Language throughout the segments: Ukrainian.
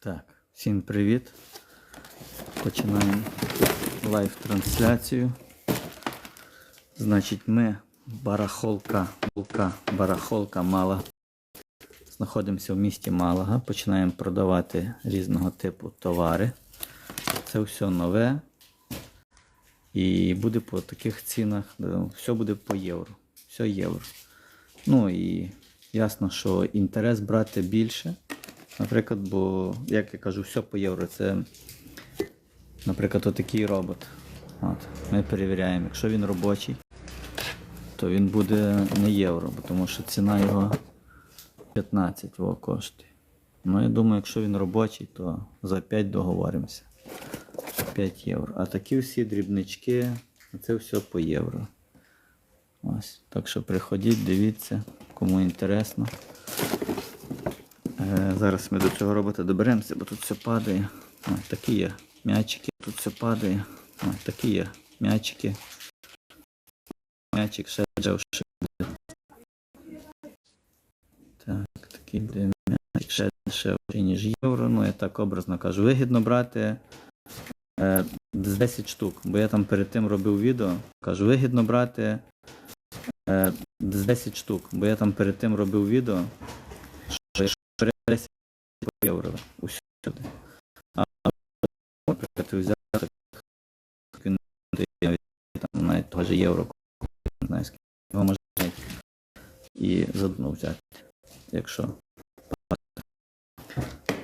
Так, всім привіт. Починаємо лайв-трансляцію. Значить, ми барахолка, барахолка Малага. Знаходимося в місті Малага. Починаємо продавати різного типу товари. Це все нове. І буде по таких цінах. Все буде по євро. Все євро. Ну і ясно, що інтерес брати більше. Наприклад, бо, як я кажу, все по євро. Це, наприклад, отакий робот. От, ми перевіряємо. Якщо він робочий, то він буде не євро, тому що ціна його 15 во, коштує. Ну, я думаю, якщо він робочий, то за 5 договоримося. 5 євро. А такі всі дрібнички, це все по євро. Ось. Так що приходіть, дивіться, кому інтересно. Зараз ми до цього робота доберемося, бо тут все падає. Ось такі є м'ячики, тут все падає. Ось такі є м'ячики. М'ячик ще буде. Так, такий буде м'ячик ще ніж євро. Ну, я так образно кажу. Вигідно брати е, з 10 штук, бо я там перед тим робив відео. Кажу, вигідно брати е, з 10 штук, бо я там перед тим робив відео, що якщо береш 10 по євро усюди. А наприклад, ти взяв так, він там навіть того ж євро, не знаю, скільки його можна знайти. І заодно взяти, якщо.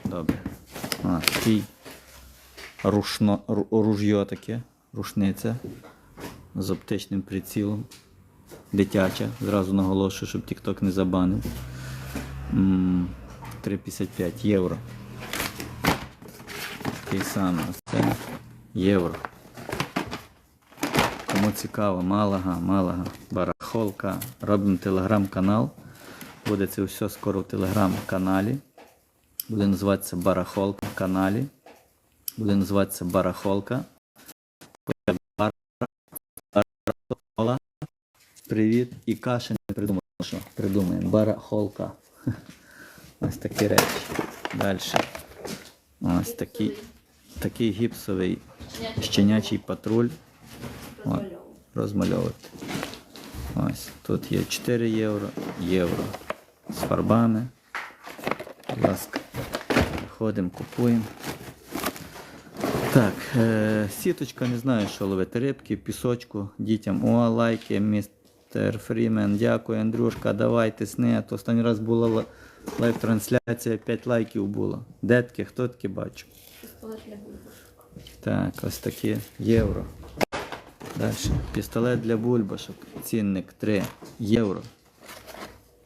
Добре. А, такий рушно, ружьо таке, рушниця з оптичним прицілом. Дитяча, зразу наголошую, щоб TikTok не забанив. М, 3,55 євро. Такий самий. Це євро. Кому цікаво, Малага, Малага, барахолка. Робимо телеграм-канал. Буде це все скоро в телеграм-каналі. Буде називатися Барахолка в каналі. Буде називатися Барахолка. Привіт. І каші не придумав, що придумаємо. Барахолка. Ось такі речі. Далі. Ось такий, такий гіпсовий щенячий патруль. От, розмальовувати. Ось. Тут є 4 євро, євро з фарбами. Будь ласка, ходимо, купуємо. Так, е, сіточка, не знаю, що ловити рибки, пісочку дітям. О, лайки, містер Фрімен, дякую, Андрюшка, давай тисни. А то останній раз була ла- лайв-трансляція, 5 лайків було. Де таке, хто таке бачив? Так, ось такі євро. Далі. Пістолет для бульбашок. Цінник 3 євро.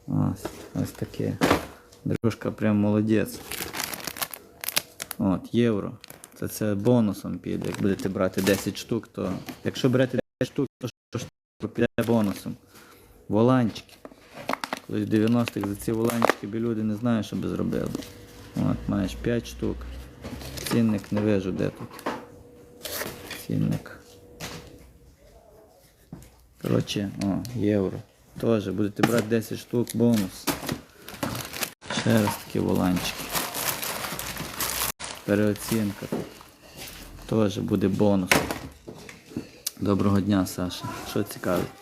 Ось, ось таке. Дружка прям молодець. От, євро. Це, це бонусом піде. Як будете брати 10 штук, то. Якщо берете 10 штук, то що штук піде бонусом. Воланчики. Колись в 90-х за ці воланчики бі люди не знають, що би зробили. От, маєш 5 штук. Цінник не вижу, де тут. Цінник. Коротше, о, євро. Теж будете брати 10 штук, бонус. Ще раз такі воланчики. Переоцінка тут. Теж буде бонус. Доброго дня, Саша. Що цікавить?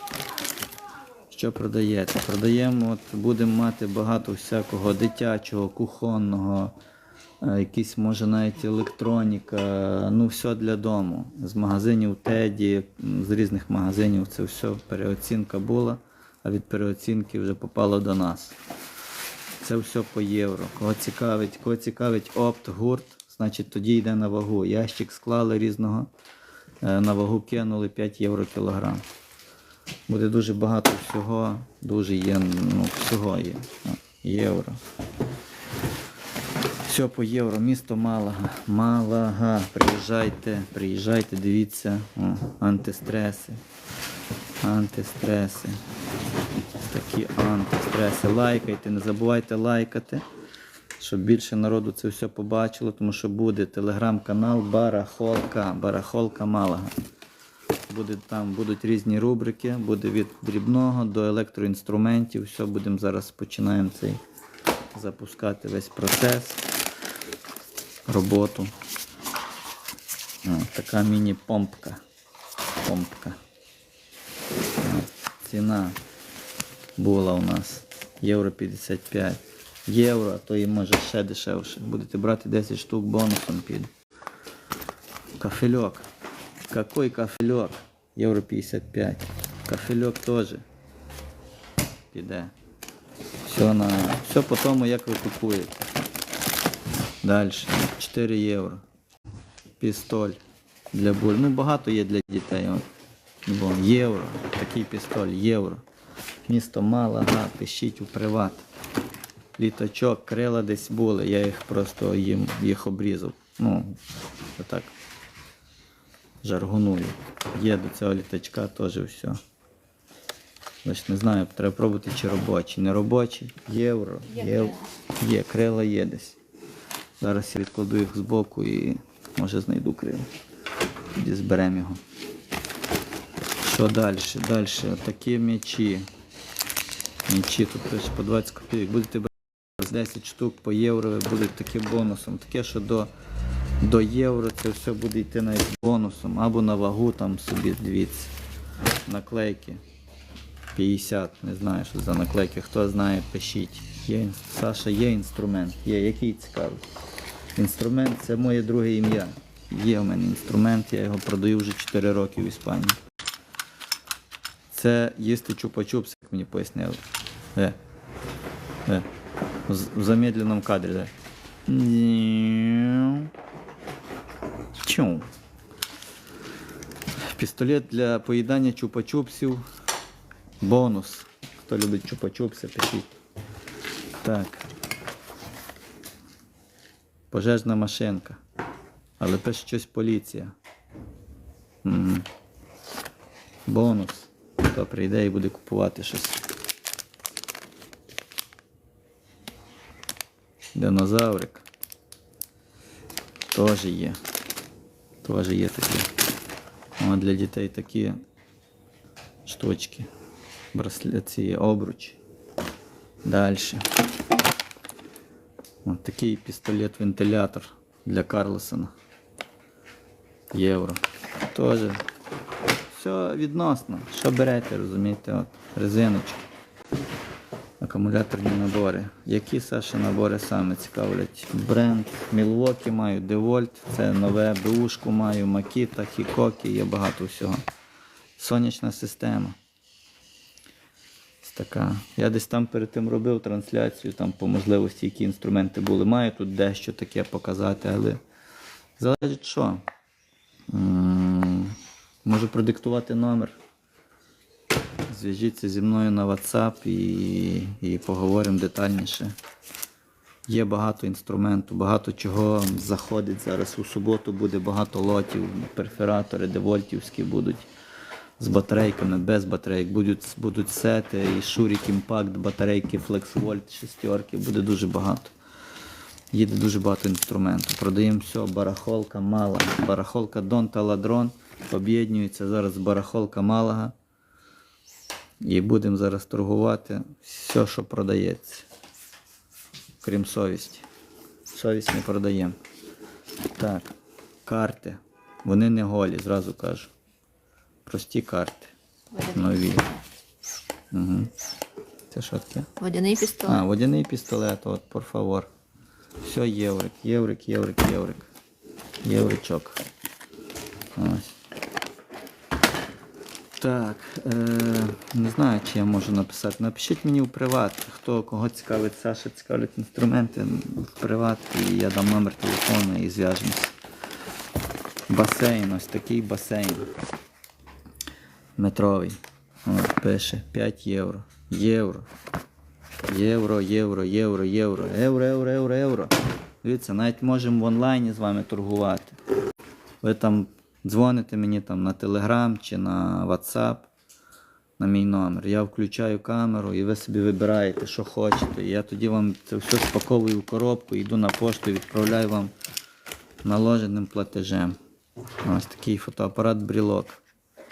Що продаєте? Продаємо, от будемо мати багато всякого дитячого, кухонного, е, якісь може навіть електроніка, ну все для дому. З магазинів Теді, з різних магазинів це все переоцінка була, а від переоцінки вже попало до нас. Це все по євро. Кого цікавить, кого цікавить опт, гурт, значить тоді йде на вагу. Ящик склали різного, е, на вагу кинули 5 євро кілограм. Буде дуже багато всього, дуже є, ну, всього є. Євро. Все по євро, місто Малага. Малага. Приїжджайте, приїжджайте, дивіться. О, антистреси. Антистреси. Такі антистреси. Лайкайте, не забувайте лайкати, щоб більше народу це все побачило, тому що буде телеграм-канал Барахолка. Барахолка Малага. Буде, там будуть різні рубрики, буде від дрібного до електроінструментів. Все, будемо зараз починаємо цей запускати весь процес. роботу. О, така міні-помпка. Помпка. Ціна була у нас євро 55. Євро, а то і може ще дешевше. Будете брати 10 штук бонусом піде. Кафельок. Какой кафельок? Євро 55. Кафельок теж піде. Все, на... все по тому, як ви купуєте. Далі. 4 євро. Пістоль для буль. Ну, багато є для дітей. Вон, євро. Такий пістоль, євро. Місто Малага, пишіть у приват. Літачок, крила десь були, я їх просто їм їх обрізав. Ну, отак. Жаргоную. Є до цього літачка теж все. Значить, не знаю, треба пробувати чи робочі. Не робочі, євро. Є, є, крила є десь. Зараз я відкладу їх збоку і може знайду крила. Тоді зберемо його. Що далі? Далі. Такі м'ячі. М'ячі тут пише по 20 копійок. Будете брати з 10 штук по євро, будуть таким бонусом. Таке, що до, до євро це все буде йти навіть бонусом або на вагу там собі, дивіться, наклейки. 50, не знаю, що за наклейки, хто знає, пишіть. Є, Саша, є інструмент, є, який цікавий. Інструмент це моє друге ім'я. Є в мене інструмент, я його продаю вже 4 роки в Іспанії. Це їсти чупа-чупс, як мені пояснили. Е. Е. В замедленому кадрі. Де. 21. Пістолет для поїдання чупа-чупсів. Бонус. Хто любить чупа-чупси, пишіть. Так. Пожежна машинка. Але пише щось поліція. Угу. Бонус. Хто прийде і буде купувати щось. Динозаврик. Теж є. Теж є такі. О, для дітей такі штучки. Браслет, ці обруч. Далі. Ось такий пістолет-вентилятор для Карлосона. Євро. Тоже. Все відносно. Що берете, розумієте? От, резиночки. Акумуляторні набори. Які Саша набори саме цікавлять? Бренд Milwaukee маю, DeWalt, це нове БУшку маю, Makita, Hikoki, є багато всього. Сонячна система. Така. Я десь там перед тим робив трансляцію, там по можливості, які інструменти були. Маю тут дещо таке показати, але залежить що. Можу продиктувати номер. Зв'яжіться зі мною на WhatsApp і, і поговоримо детальніше. Є багато інструменту, багато чого заходить зараз. У суботу буде багато лотів, перфоратори, девольтівські будуть з батарейками, без батарейок. Будуть, будуть сети і Shurik Impact, батарейки FlexVolt, шестерки, буде дуже багато. Їде дуже багато інструменту. Продаємо все, барахолка мала. Барахолка Дон та Ладрон об'єднуються зараз барахолка Малага. І будемо зараз торгувати все, що продається. Крім совісті. Совість не продаємо. Так, карти. Вони не голі, зразу кажу. Прості карти. Нові. Угу. Це що таке? Водяний пістолет. А, водяний пістолет, от, por favor. Все, єврик, єврик, єврик, єврик. Євричок. Ось. Так, е, не знаю, чи я можу написати. Напишіть мені в приват, хто кого цікавить, Саша цікавлять інструменти в приват, і я дам номер телефону і зв'яжемося. Басейн, ось такий басейн. Метровий. От, пише 5 євро. Євро. Євро, євро, євро, євро, євро, євро, євро, євро. Дивіться, навіть можемо в онлайні з вами торгувати. Ви там дзвоните мені там на Telegram чи на WhatsApp на мій номер. Я включаю камеру і ви собі вибираєте, що хочете. Я тоді вам це все спаковую в коробку, йду на пошту і відправляю вам наложеним платежем. Ось такий фотоапарат брілок.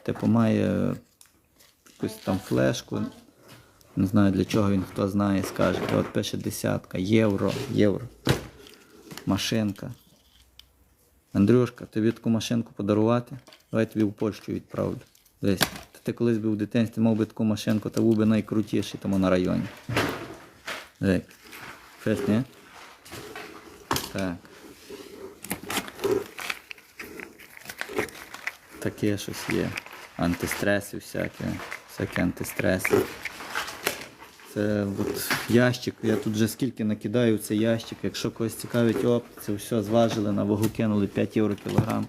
Типу має якусь там флешку. Не знаю для чого він хто знає, скаже. От пише десятка, євро, євро. Машинка. Андрюшка, тобі таку машинку подарувати? Давай тобі в Польщу відправлю. Десь. Та ти колись був в дитинстві, мав би таку машинку, та був би найкрутіший тому на районі. Дивись. Фест, ні? Так. Таке щось є. Антистреси всякі. Всякі антистреси. Це от ящик. Я тут вже скільки накидаю цей ящик. Якщо когось цікавить опт, це все зважили, на вагу кинули 5 євро кілограм.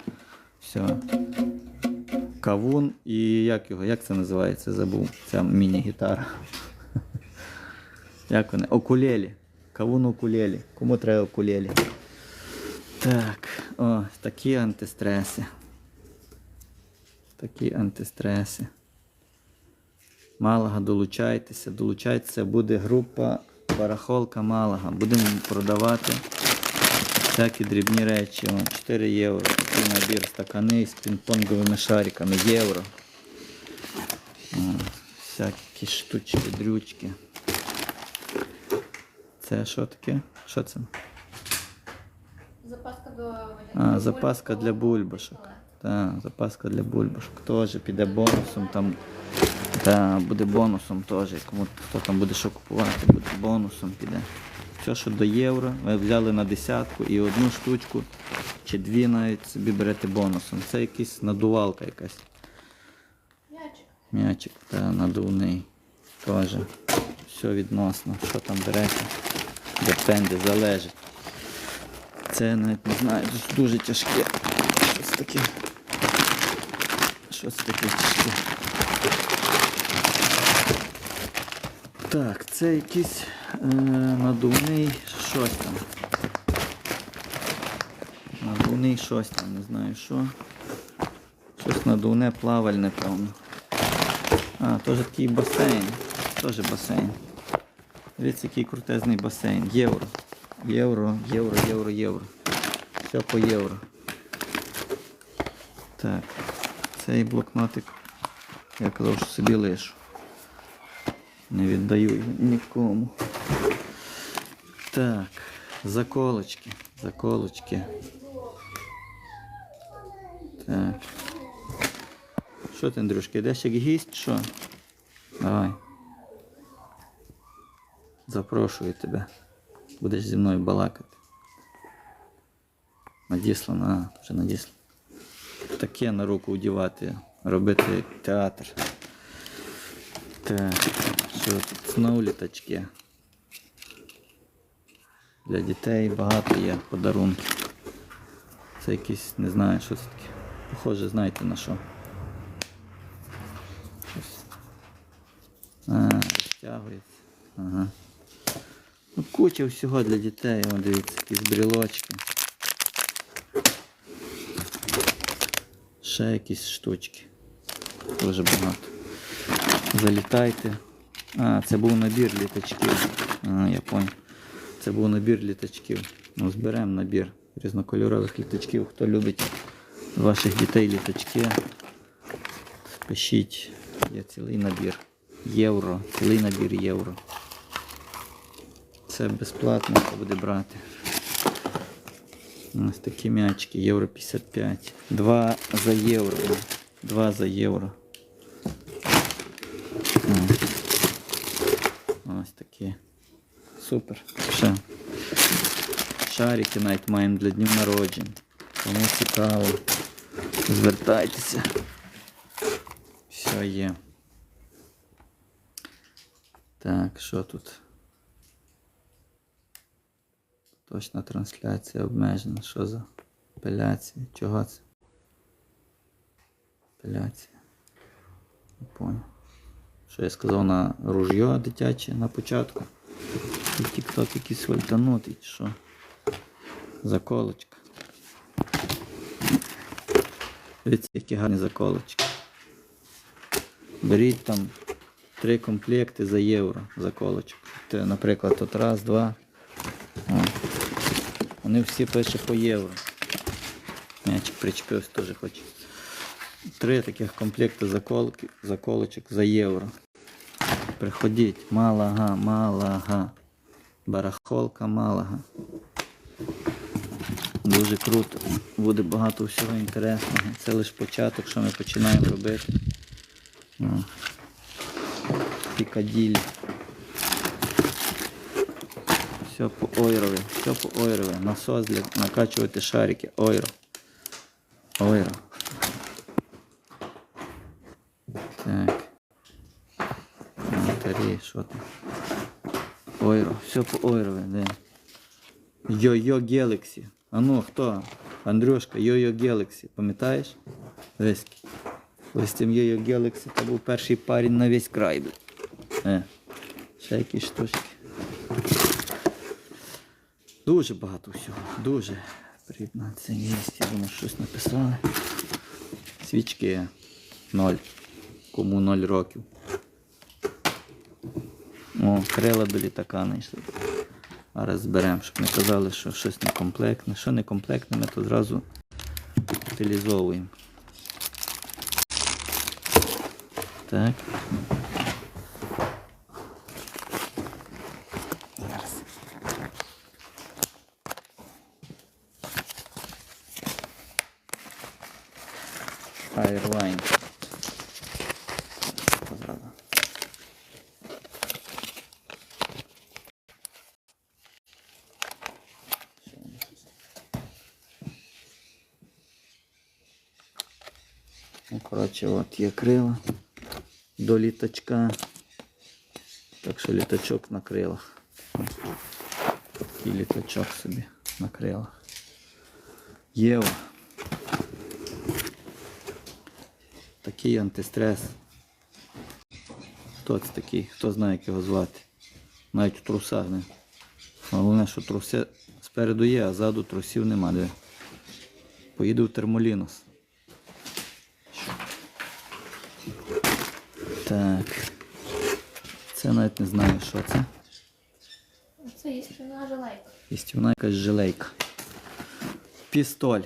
Все. Кавун і як його, як це називається? Забув. Ця міні-гітара. Як вони? Окулелі. Кавун окулелі. Кому треба окулелі? Так, о, такі антистреси. Такі антистреси. Малага, долучайтеся, долучайтеся, буде група барахолка Малага. Будемо продавати всякі дрібні речі. 4 євро. Такий набір стакани з пінг-понговими шариками. Євро. Всякі штучки, дрючки. Це що таке? Що це? Запаска до А, запаска для бульбашок. Так, запаска для бульбашок. Теж піде бонусом там. Та буде бонусом теж. Кому хто там буде що купувати, буде бонусом піде. Все, що до євро, ви взяли на десятку і одну штучку чи дві навіть собі берете бонусом. Це якась надувалка якась. М'ячик. М'ячик та надувний. Теж. Все відносно. Що там берете? Депенди, залежить. Це навіть не знаю, дуже тяжке. Щось таке. Щось таке тяжке. Так, це якийсь е, надувний щось там. Надувний щось там, не знаю що. Щось надувне плавальне, певно. А, теж такий басейн. Теж басейн. Дивіться, який крутезний басейн. Євро. Євро, євро, євро, євро. Все по євро. Так. Цей блокнотик. Я казав, що собі лишу. Не віддаю нікому. Так. Заколочки. Заколочки. Так. Що ти, Андрюшка, йдеш як гість, що? Давай. Запрошую тебе. Будеш зі мною балакати. Надіслано, а, вже надіслано. Таке на руку одівати, робити театр. Так, тут знову літачки. Для дітей багато є подарунків. Це якісь, не знаю, що це таке. Похоже, знаєте на що. Щось. А, розтягується. Ага. Ну, куча всього для дітей, О, дивіться, якісь брілочки. Ще якісь штучки. Дуже багато. Залітайте. А, це був набір літачків. А, я понял. Це був набір літачків. Ну, зберемо набір різнокольорових літачків. Хто любить ваших дітей літачки, пишіть. Є цілий набір. Євро. Цілий набір євро. Це безплатно, хто буде брати. Ось такі м'ячики, євро 55. Два за євро. Два за євро. Ось. Ось такі. Супер. Ще. Шарики навіть маємо для днів народжень. Кому цікаво. Звертайтеся. Все є. Так, що тут? Точна трансляція обмежена. Що за апеляція? Чого це? Апеляція. Не понял. Що я сказав на ружьо дитяче на початку. Тік-ток якийсь вальтанутий, що? Заколочка. Дивіться, які гарні заколочки. Беріть там три комплекти за євро заколочок. Наприклад, от раз, два. О. Вони всі пише по євро. М'ячик причепився теж хоче. Три таких комплекти заколки, заколочок за євро. Приходіть. Малага, малага. Барахолка Малага. Дуже круто. Буде багато всього інтересного. Це лише початок, що ми починаємо робити. О. Пікаділь. Все по ойрові, все по ойрові. Насос для накачувати шарики. Ойро. Ойро. Так. Коментарі, що? Ойро. Все по ойрові, де? Йо-Йо Galaxy. А ну хто? Андрюшка, Йо-Йо Galaxy. Пам'ятаєш? Веськи. Ось цим Йо-Йо Galaxy це був перший парень на весь край. Е. Ще якісь штучки. Дуже багато всього. Дуже. Придна це місце. Я думаю, щось написали. Свічки. Ноль. Кому ноль років. О, крила до літака знайшли. Зараз зберемо, щоб не казали, що щось некомплектне. Що некомплектне, ми то зразу утилізовуємо. Так. Зараз. Airline. Зразу. Ну, коротше, от є крила до літачка. Так що літачок на крилах. І літачок собі на крилах. Єва. Такий антистрес. Хто це такий? Хто знає, як його звати? Навіть у трусах не. Головне, що труси спереду є, а ззаду трусів нема. Де? Поїду в термолінос. Так. Це навіть не знаю, що це. Це їстівна жилейка. Істівна якась жилейка. Пістоль.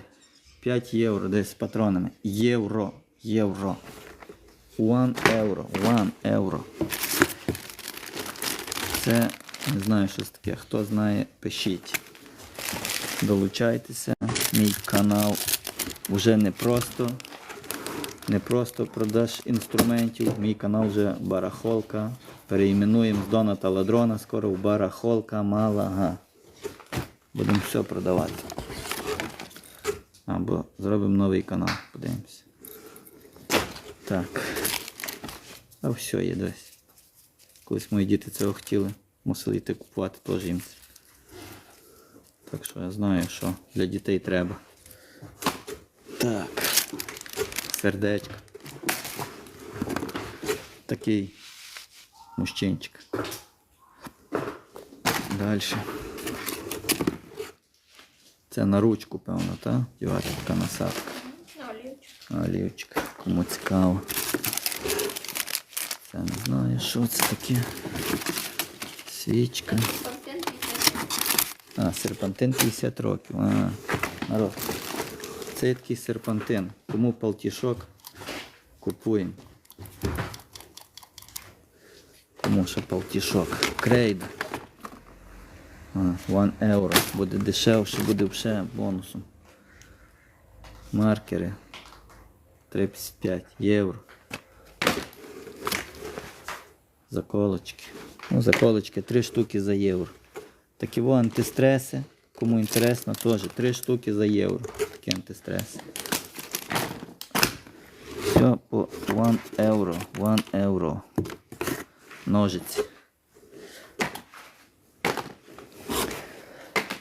5 євро десь з патронами. Євро. Євро. 1 євро. 1 євро. Це не знаю, що це таке. Хто знає, пишіть. Долучайтеся. Мій канал вже не просто. Не просто продаж інструментів. Мій канал вже барахолка. Переіменуємо з Доната Ладрона скоро в барахолка Малага. Будемо все продавати. Або зробимо новий канал, подивимося. Так. А все є десь. Колись мої діти цього хотіли, мусили йти купувати теж їм. Так що я знаю, що для дітей треба. Так. Сердечко. Такий мужчинчик. Далі. Це на ручку, певно, так? Дівати така насадка. Олівчик. Олівчик. Кому цікаво. Це не знаю, що це таке. Свічка. Пантин 50. А, серпантин 50 років. А, народ. Це є такий серпантин. Кому палтішок купуємо. Кому ще палтішок. А, 1 євро. Буде дешевше, буде ще бонусом. Маркери. 35 євро. Заколочки. Ну, заколочки 3 штуки за євро. Такі во антистреси. Кому інтересно, теж 3 штуки за євро. Такі антистреси. Все по 1 євро. 1 євро. Ножиці.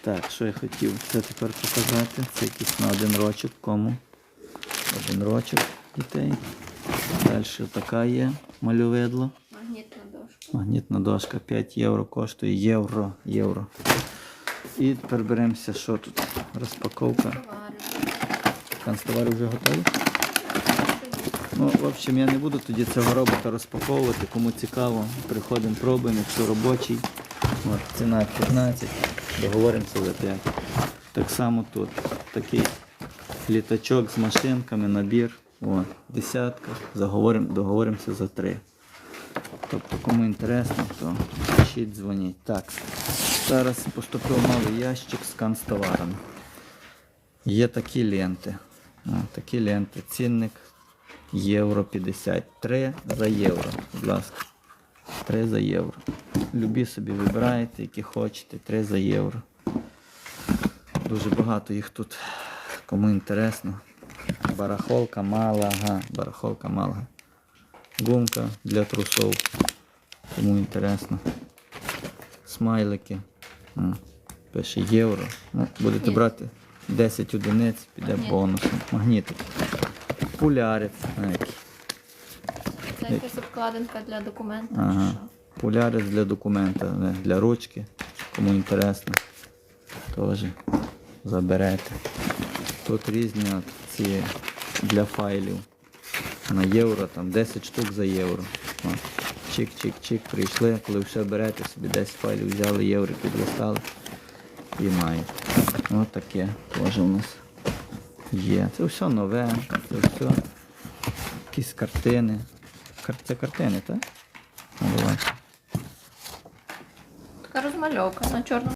Так, що я хотів це тепер показати. Це якийсь на один рочок. Кому? Один рочок дітей. Далі така є мальовидло. Магнітна дошка. Магнітна дошка 5 євро коштує. Євро. Євро. І тепер беремося, що тут? Розпаковка. Товари. Канцтовари вже готові? Ну, в общем, я не буду тоді цього робота розпаковувати. Кому цікаво, приходимо, пробуємо, якщо робочий. От, ціна 15, договоримося за 5. Так само тут такий літачок з машинками, набір. О, десятка. Договоримося за 3. Тобто, кому інтересно, то пишіть, дзвоніть. Так, зараз поступив новий ящик з канцтоварами. Є такі ленти. О, такі ленти. Цінник євро 50. 3 за євро. Будь ласка. 3 за євро. Любі собі вибираєте, які хочете. 3 за євро. Дуже багато їх тут. Кому інтересно. Барахолка Малага. Барахолка Малага. Гумка для трусов. Кому інтересно. Смайлики. О, пише євро. Ну, будете брати 10 одиниць, піде Магніт. бонусом. Магнітик. Які. Це якась обкладинка для документів. чи Ага. Пуляри для документа, для ручки. Кому інтересно. Теж заберете. Тут різні ці для файлів. На євро, там 10 штук за євро. О, Чик-чик-чик, прийшли, коли все берете, собі 10 файлів взяли, євро підлистали і маєте. Ось таке теж у нас є. Це все нове, це все якісь картини. Це картини, так? Така розмальовка на чорному